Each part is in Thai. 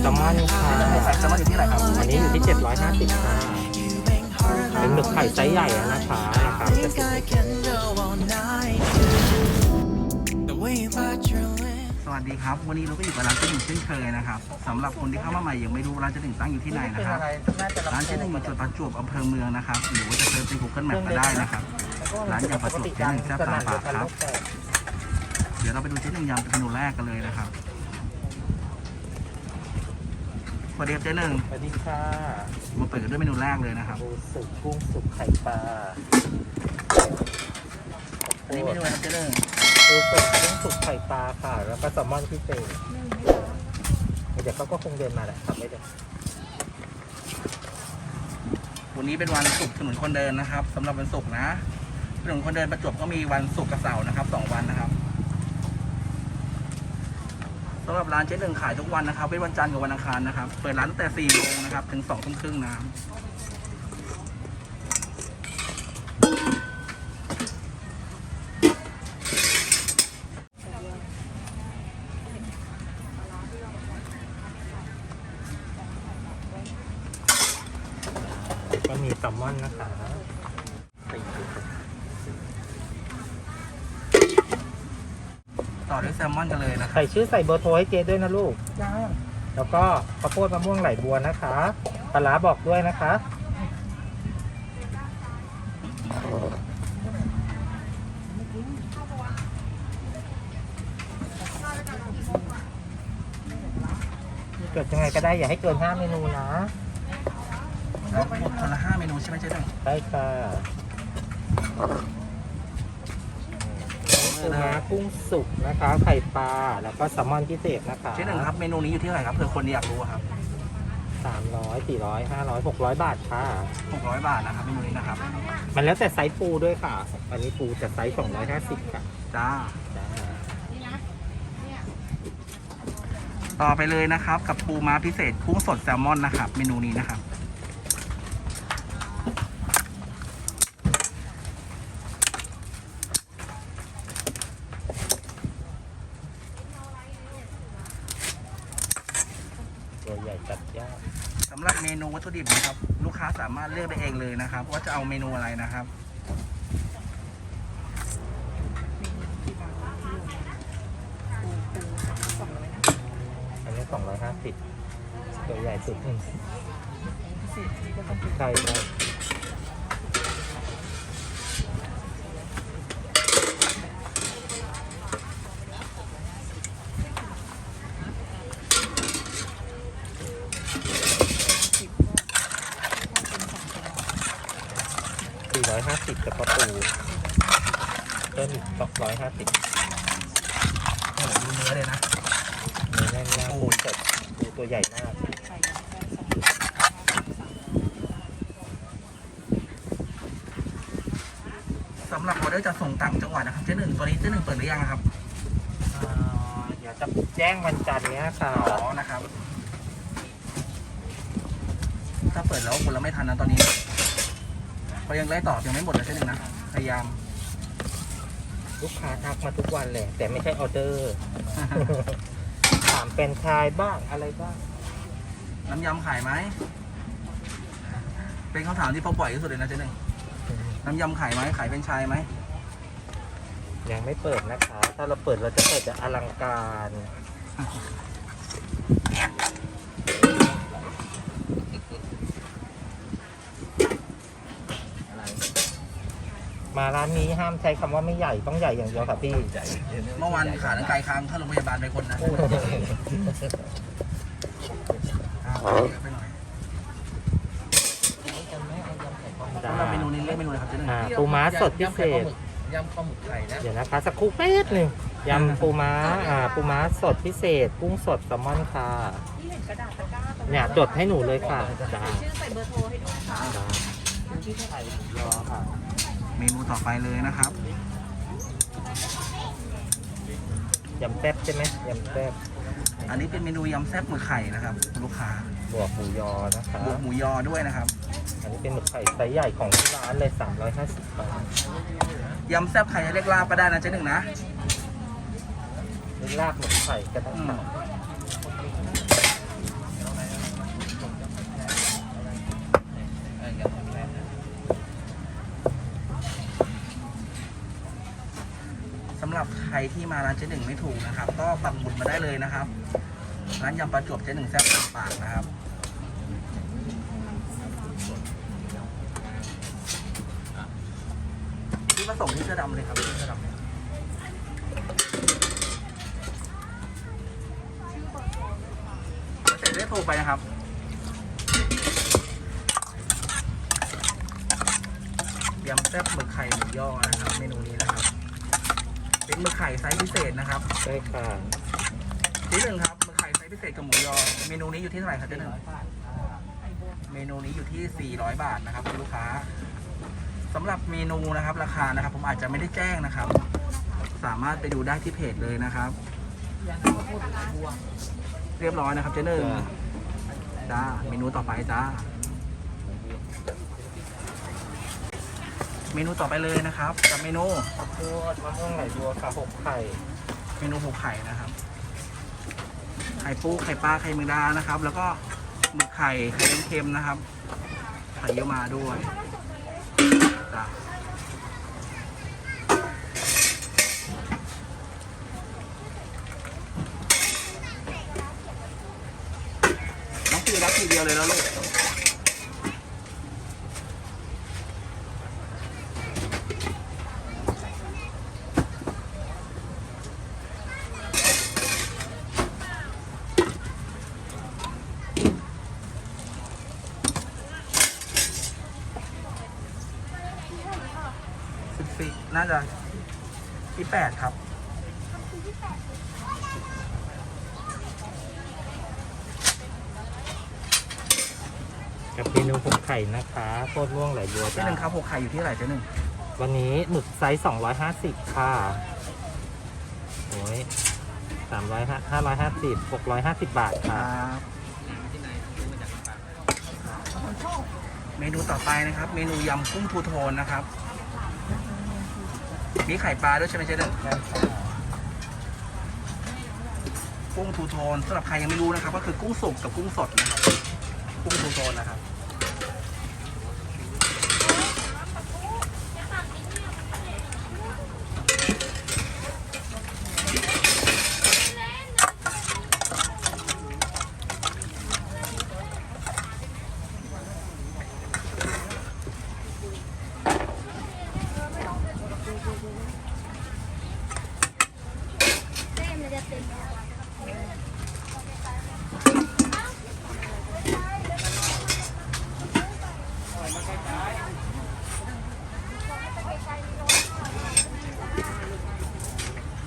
แซลมอนค่ะไข่แซลมอนอยู่ที่ไหนครับอันนี้อยู่ที่ 750ค่ะเป็นหมึกไข่ไซส์ใหญ่อะนะคะราคา Think I can go all night. The way you bite your lips. สวัสดีครับ วันนี้เราก็อยู่กับร้านเจ๊หนึ่งเช่นเคยนะครับสำหรับคนที่เข้ามาใหม่ยังไม่รู้ร้านเจ๊หนึ่งตั้งอยู่ที่ไหนนะครับร้านเจ๊หนึ่งอยู่จุดประจวบอำเภอเมืองนะครับหรือว่าจะเซิร์ชใน Google Map ก็ได้นะครับร้านยำประจวบเจ๊หนึ่งแซ่บตาปากครับ เดี๋ยวเราไปดูเจ๊หนึ่งยำเมนูแรกกันเลยนะครับ สวัสดีครับเจ๊หนึ่งสวัสดีค่ะมาเปิดกันด้วยเมนูแรกเลยนะครับปูสุกกุ้งสุกไข่ปลาอันนี้เมนูอะไรครับเจ๊หนึ่งปูสุกกุ้งสุกไข่ปลาค่ะ แล้วก็แซลมอนพิเศษเดี๋ยวเขาก็คงเดินมาแหละครับไม่ได้วันนี้เป็นวันศุกร์ถนนคนเดินนะครับสำหรับวันศุกร์นะถนนคนเดินประจวบก็มีวันศุกร์กับเสาร์นะครับสองวันนะครับ สำหรับร้านเจ๊หนึ่งขายทุกวันนะครับเว้นวันจันทร์กับวันอังคารนะครับ เปิดร้านตั้งแต่4โมงนะครับ ถึง2ทุ่มครึ่งนะครับก็มีแซลมอนนะคะต่ ด้วยแซลมอนกันเลยนะครับ ใส่ชื่อใส่เบอร์โทรให้เจด้วยนะลูกแล้วก็ข้าวโพดมะม่วงไหลบัวนะคะปลาร้าบอกด้วยนะคะ เกิดยังไงก็ได้อย่าให้เกิน5เมนูนะแล้วหมดคนละห้าเมนูใช่ไหมเจ๊หนึ่งใช่ค่ะ ปูม้ากุ้งสุกนะคะ ไข่ปลา แล้วก็แซลมอนพิเศษนะคะเจ๊หนึ่งครับเมนูนี้อยู่ที่เท่าไหร่ครับเผื่อคนอยากรู้อะครับสามร้อยสี่ร้อยห้าร้อยหกร้อยบาทค่ะ 600 บาทนะครับเมนูนี้นะครับมันแล้วแต่ไซส์ปูด้วยค่ะ อันนี้ปูจะไซส์สองร้อยห้าสิบค่ะจ้าจ้าต่อไปเลยนะครับ กับปูม้าพิเศษกุ้งสดแซลมอนนะครับ เมนูนี้นะครับ ตัวใหญ่จัดยาก สำหรับเมนูวัตถุดิบนะครับ ลูกค้าสามารถเลือกได้เองเลยนะครับ ว่าจะเอาเมนูอะไรนะครับอันนี้สองร้อยห้าสิบตัวใหญ่สุดหนึ่งใช่ใช่สี่ร้อยห้าสิบกับประตูเพิ่มอีกสองร้อยห้าสิบ โอ้โหดูเนื้อเลยนะเนื้อแน่นมากปูสดปูตัวใหญ่มากสำหรับออเดอร์จะส่งต่างจังหวัดนะครับเจ๊หนึ่งตัวนี้เจ๊หนึ่งเปิดหรือยังครับอ่าเดี๋ยวจะแจ้งวันจันทร์เนี้ยค่ะอ๋อนะครับ ถ้าเปิดแล้วคนเราไม่ทันนะตอนนี้เขายังไล่ตอบยังไม่หมดเลยเจ๊หนึ่งนะพยายาม ลูกค้าทักมาทุกวันเลยแต่ไม่ใช่ออเดอร์ ถามเป็นชายบ้างอะไรบ้าง น้ำยำขายไหม เป็นคำถามที่พบบ่อยที่สุดเลยนะเจ๊หนึ่ง น้ำยำขายไหมขายเป็นชายไหม ยังไม่เปิดนะคะ ถ้าเราเปิดเราจะเปิดจะอลังการ มาร้านนี้ห้ามใช้คำว่าไม่ใหญ่ต้องใหญ่อย่างเดียวค่ะพี่เมื่อวานขาทั้งไกลค้างเข้าโรงพยาบาลไปคนนะอ้าวเยอะไปหน่อยสำหรับเมนูนี้เรียกเมนูอะไรครับเจ๊หนึ่งอ่าปูม้าสดพิเศษยำข้าวหมึกไข่นะเดี๋ยวนะคะสักครู่แป๊บหนึ่งยำปูม้าอ่าปูม้าสดพิเศษกุ้งสดแซลมอนค่ะเนี่ยจดให้หนูเลยค่ะจ้าไข่ยอค่ะ เมนูต่อไปเลยนะครับยำแซ่บใช่ไหมยำแซ่บอันนี้เป็นเมนูยำแซ่บหมึกไข่นะครับคุณลูกค้าบวกหมูยอนะคะบวกหมูยอด้วยนะครับ อันนี้เป็นหมึกไข่ไซส์ใหญ่ของที่ร้านเลย350บาทยำแซ่บไข่จะเรียกลาบก็ได้นะเจ๊หนึ่งนะนี่ลาบหมึกไข่ก็ได้ค่ะ สำหรับใคร ที่มาร้านเจ๊หนึ่งไม่ถูกนะครับ ก็ปักหมุดมาได้เลยนะครับ ร้านยำประจวบเจ๊หนึ่งแซ่บปากนะครับที่ผสมที่เสื้อดำเลยครับที่เสื้อดำเนี่ยเสร็จได้โทรไปนะครับยำแซ่บหมึกไข่หมูย่อนะครับ เมนูนี้นะครับ เป็นหมึกไข่ไซส์พิเศษนะครับได้ค่ะที่หนึ่งครับหมึกไข่ไซส์พิเศษกับหมูยอ เมนูนี้อยู่ที่เท่าไหร่ครับเจ๊หนึ่งเมนูนี้อยู่ที่ 400 บาทนะครับคุณลูกค้าสำหรับเมนูนะครับราคานะครับ ผมอาจจะไม่ได้แจ้งนะครับ สามารถไปดูได้ที่เพจเลยนะครับ เรียบร้อยนะครับเจ๊หนึ่งจ้าเมนูต่อไปจ้า เมนูต่อไปเลยนะครับ กับเมนูข้าวโพดมะม่วงไหลบัวค่ะหกไข่เมนูหกไข่นะครับ ไข่ปูไข่ปลาไข่แมงดานะครับ แล้วก็หมึกไข่ไข่เค็มๆนะครับไข่เยี่ยวมาด้วยจ้ะน้องปีรับทีเดียวเลยแล้วลูก 8 ครับ กับเมนูหกไข่นะคะโคตรล่วงไหลบัวเจ๊จ้าหนึ่งครับหกไข่อยู่ที่เท่ไหร่เจ๊หนึ่งวันนี้หมึกไซส์สองร้อยห้าสิบค่ะโอ้ยสามร้อยห้าร้อยห้าสิบหกร้อยห้าสิบบาทค่ะบเมนูต่อไปนะครับ เมนูยำกุ้งทูโทนนะครับ มีไข่ปลาด้วยใช่ไหมเจ๊หนึ่งกุ้งทูโทนสำหรับใครยังไม่รู้นะครับ ก็คือกุ้งสุกกับกุ้งสดนะครับ กุ้งทูโทนนะครับ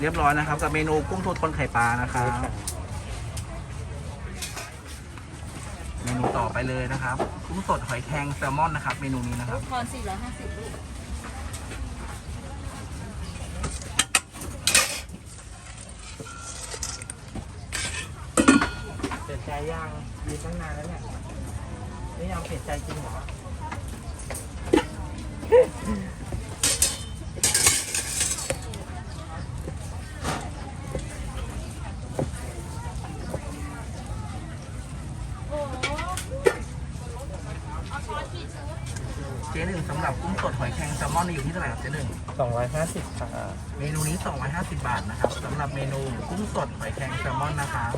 เรียบร้อยนะครับ กับเมนูกุ้งทูโทนไข่ปลานะครับ เมนูต่อไปเลยนะครับ กุ้งสดหอยแครงแซลมอนนะครับ เมนูนี้นะครับทอน450ลูกเปลี่ยใจยังยืนตั้งนานแล้วเนี่ยไม่ยอมเปลี่ยนใจจริงเหรอ เจ๊หนึ่งสำหรับกุ้งสดหอยแครงแซลมอนนี่อยู่ที่เท่าไหร่ครับเจ๊หนึ่ง250ค่ะเมนูนี้ 250 บาทนะครับสำหรับเมนูกุ้งสดหอยแครงแซลมอนนะครับ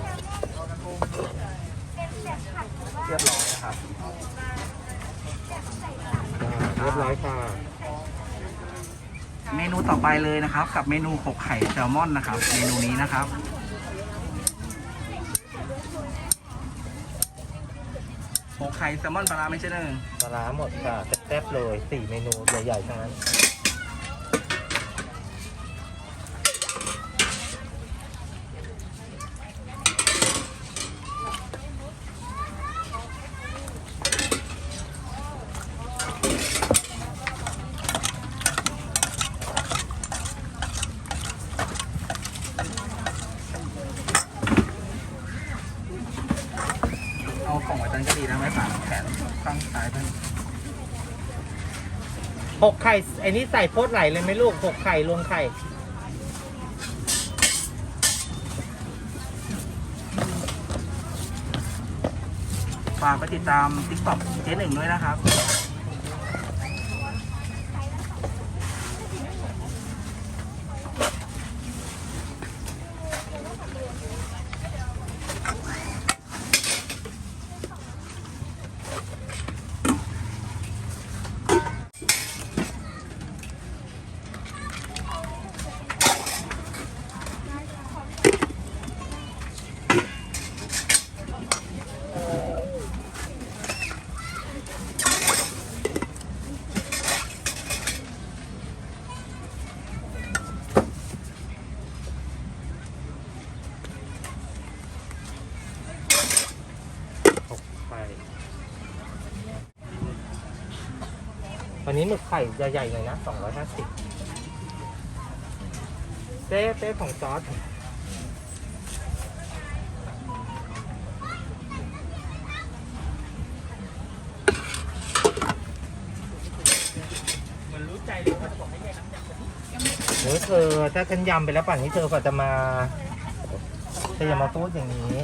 เรียบร้อยนะครับเรียบร้อยค่ะ เมนูต่อไปเลยนะครับ กับเมนูหกไข่แซลมอนนะครับ เมนูนี้นะครับหก ไข่แซลมอนปลาร้าไม่ใช่หนึ่งปลาร้าหมดค่ะแซ่บๆเลยสี่เมนูใหญ่ๆทั้งนั้น ตั้งขายท่าน หกไข่ไอ้นี่ใส่โพดไหลเลยไหมลูกหกไข่รวมไข่ ฝากไปติดตามติ๊กต็อกเจ๊หนึ่งด้วยนะครับ นนี้หมึกไข่จะใหญ่หน่อยนะสองร้อยห้าสิบเต้เต้ของซอสเฮ้ยเธอถ้าฉันยำไปแล้วป่านนี้เธอกว่าจะมาเธออย่ามาพูดอย่างนี้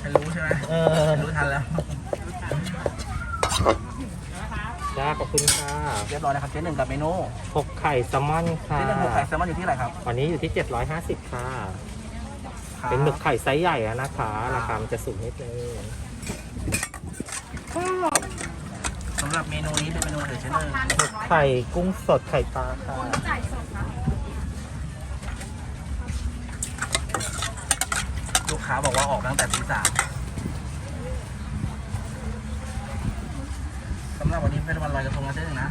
ให้รู้ใช่ไหมเออ รู้ทันแล้ว จ้าขอบคุณค่ะเรียบร้อยนะครับเจ๊หนึ่งกับเมนูหกไข่แซลมอนค่ะเจ๊หนึ่งหมูไข่แซลมอนอยู่ที่ไหนครับวันนี้อยู่ที่ 750 ค่ะเป็นหมึกไข่ไซส์ใหญ่อะนะคะ ราคามันจะสูงนิดนึงสำหรับเมนูนี้เป็นเมนูเดี๋ยวเจ๊หนึ่งหมึกไข่กุ้งสดไข่ปลาค่ะลูกค้าบอกว่าออกตั้งแต่ตีสาม สำหรับวันนี้เป็นวันลอยกระทงนะเจ๊หนึ่งนะ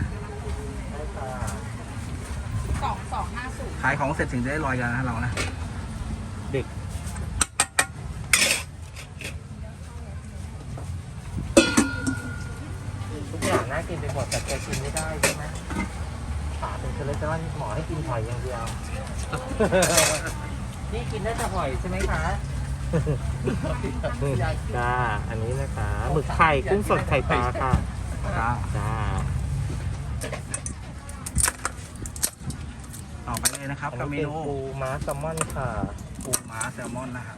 สองสองห้าศูนย์ขายของเสร็จถึงจะได้ลอยกันนะเรานะเด็กทุกอย่างน่ากินไปหมดแต่แกกินไม่ได้ใช่ไหมป่าเป็นคอเลสเตอรอลหมอให้กินหอยอย่างเดียว นี่กินได้แต่หอยใช่ไหมคะจ้าอันนี้นะคะหมึกไข่กุ้งสดไข่ปลาค่ะ ครับจ้าต่อไปเลยนะครับอันกับเมนี้เป็นนูปูม้าแซลมอนค่ะ ปูม้าแซลมอนนะครับ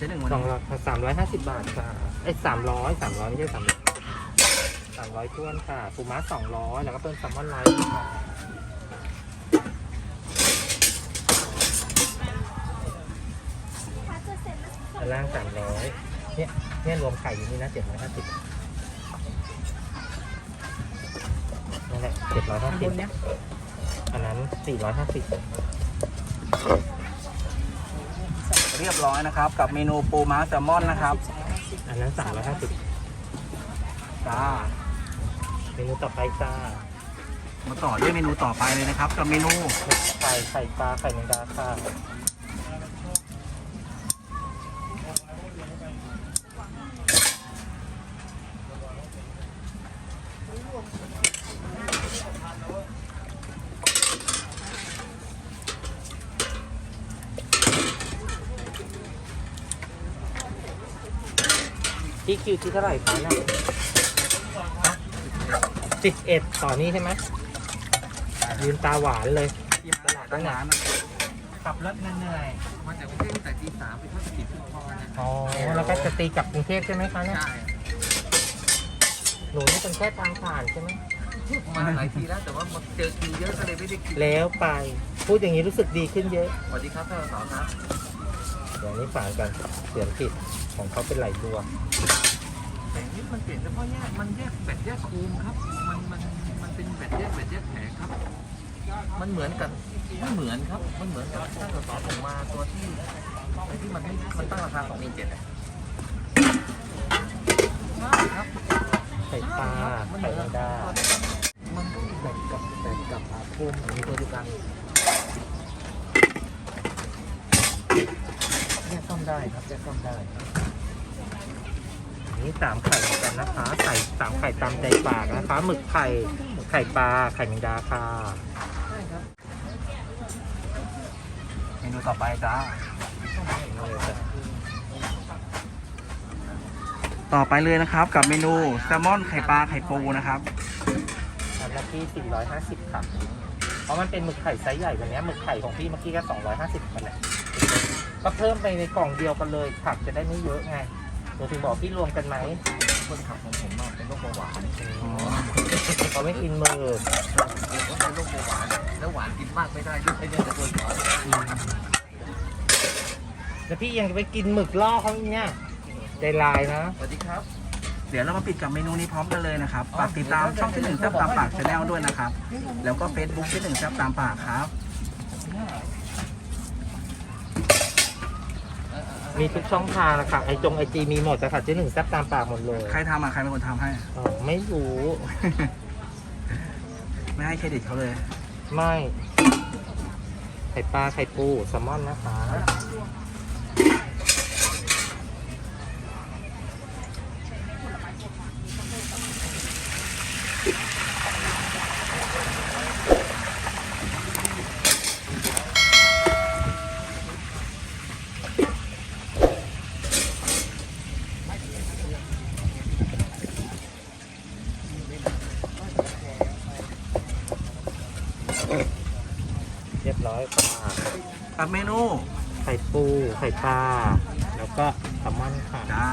เท่าไหร่ครับเจ๊หนึ่งวันสองนี้ร้อยสามร้อยห้าสิบบาทค่ะไอ้สามร้อยสามร้อยไม่ใช่สามร้อยสามร้อยท้วนค่ะปูม้าสองร้อยแล้วก็เพิ่มแซลมอนไลท์ค่ะอันล่างสามร้อยเนี่ยเนี่ยรวมไข่อยู่นี่นะเจ็ดร้อยห้าสิบนั่นแหละเจ็ดร้อยห้าสิบอันนั้นสี่ร้อยห้าสิบ เรียบร้อยนะครับ กับเมนูปูม้าแซลมอนนะครับอันนั้นสามร้อยห้าสิบจ้าเมนูต่อไปจ้ามาต่อด้วยเมนูต่อไปเลยนะครับ กับเมนูไข่ไข่ปลาไข่แมงดาค่ะ คิวที่เท่าไหร่คะเนี่ยสิบเอ็ดต่อนี้ใช่ไหมยืนตาหวานเลยตลาดตั้งร้านนะขับรถเหนื่อยมาจากกรุงเทพตั้งแต่ตีสามไปทอดสกิดขึ้นพอนะอ๋อแล้วก็จะตีกลับกรุงเทพใช่ไหมคะเนี่ยใช่หนูนี่เป็นแค่ทางผ่านใช่ไหมมาหลายทีแล้วแต่ว่ามาเจอคิวเยอะก็เลยไม่ได้กินแล้วไป พูดอย่างนี้รู้สึกดีขึ้นเยอะสวัสดีครับท่านสาวครับเดี๋ยวนี้ฝานกันเสียงผิดของเขาเป็นไหลบัว แต่นี่มันเปลี่ยนเฉพาะแยกมันแยกแบตแยกคูมครับ มันมันมันเป็นแบตแยกแบตแยกแผงครับ มันเหมือนกันไม่เหมือนครับมันเหมือนกับถ้าเกิดสอนผมมาตัวที่ไอ้ที่มันไม่มันตั้งราคาสองหมื่นเจ็ดอะใช่ครับไข่ปลาไข่แมงดามันก็แบ่งกับแบ่งกับอาคมมีตัวเดียวกันแยกซ่อมได้ครับแยกซ่อมได้ นี่สามไข่เหมือนกันนะคะไข่สามไข่ตามใจปากนะคะหมึกไข่ไข่ปลาไข่แมงดาค่ะเมนูต่อไปจ้าต่อไปเลยนะครับกับเมนูแซลมอนไข่ปลาไข่ปูนะครับอันละที่450ค่ะเพราะมันเป็นหมึกไข่ไซส์ใหญ่กว่านี้หมึกไข่ของพี่เมื่อกี้ก็250กันแหละก็เพิ่มไปในกล่องเดียวกันเลยผักจะได้ไม่เยอะไง หนูถึงบอกพี่รวมกันไหมคนขับของผมอะเป็นโรคเบาหวานเขาไม่กินหมือเดี๋ยวผมเป็นโรคเบาหวาน แล้วหวานกินมากไม่ได้ด้วยเนี่ยจะตัวสอนแล้วพี่ยังจะไปกินหมึกล่อเขาอีกเนี่ยใจลายนะ สวัสดีครับ เดี๋ยวเรามาปิดกับเมนูนี้พร้อมกันเลยนะครับ ฝากติดตามช่องที่หนึ่งแซ่บตามปากชาแนลด้วยนะครับ แล้วก็ Facebook ที่หนึ่งแซ่บตามปากครับ มีทุกช่องทางนะคะไอจงไอจีมีหมดแต่ค่ะเจ๊หนึ่งแซ่บตามปากหมดเลยใครทำอะใครเป็นคนทำให้อ๋อไม่รู้ ไม่ให้เครดิตเขาเลย ไม่ ไข่ปลาไข่ปูแซลมอนนะคะ เรียบร้อยค่ะ กับเมนูไข่ปู ไข่ปลา แล้วก็แซลมอนค่ะ จ้า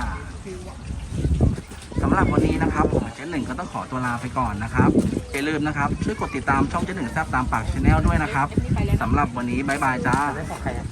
สำหรับวันนี้นะครับ ผมกับเจ๊หนึ่งก็ต้องขอตัวลาไปก่อนนะครับอย่าลืมนะครับ ช่วยกดติดตามช่องเจ๊หนึ่งแซ่บตามปากชาแนลด้วยนะครับสำหรับวันนี้บายบายจ้า ได้ของใครอะ